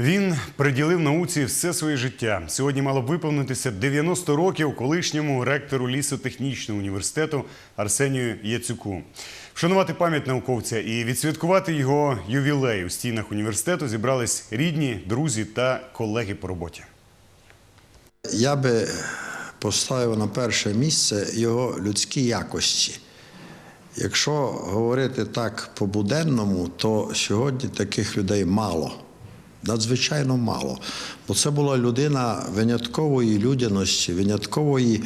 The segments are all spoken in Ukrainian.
Він приділив науці все своє життя. Сьогодні мало б виповнитися 90 років колишньому ректору лісотехнічного університету Арсенію Яцюку. Вшанувати пам'ять науковця і відсвяткувати його ювілей у стінах університету зібрались рідні, друзі та колеги по роботі. Я би поставив на перше місце його людські якості. Якщо говорити так по-буденному, то сьогодні таких людей мало, надзвичайно мало. Бо це була людина виняткової людяності, виняткової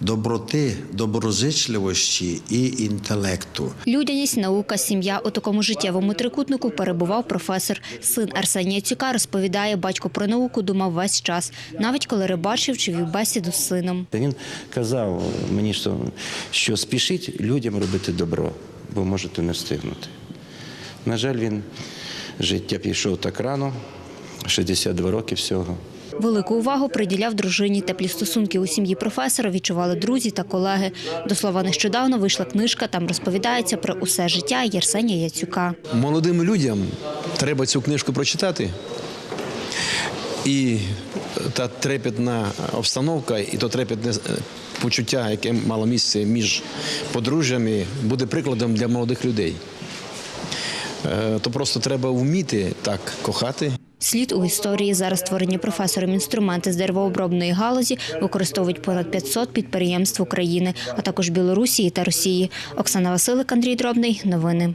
доброти, доброзичливості і інтелекту. Людяність, наука, сім'я у такому життєвому трикутнику перебував професор. Син Арсенія Цюка розповідає, батько про науку думав весь час, навіть коли рибачив чи вів бесіду з сином. Він казав мені, що, що спішіть людям робити добро, бо можете не встигнути. На жаль, він життя пішов так рано, 62 роки всього. Велику увагу приділяв дружині. Теплі стосунки у сім'ї професора відчували друзі та колеги. До слова, нещодавно вийшла книжка. Там розповідається про усе життя Єрсенія Яцюка. Молодим людям треба цю книжку прочитати. І та трепетна обстановка, і то трепетне е, почуття, яке мало місце між подружжями, буде прикладом для молодих людей. Е, То просто треба вміти так кохати. Слід у історії зараз створені професором інструменти з деревообробної галузі використовують понад 500 підприємств України, а також Білорусі та Росії. Оксана Василик, Андрій Дробний. Новини.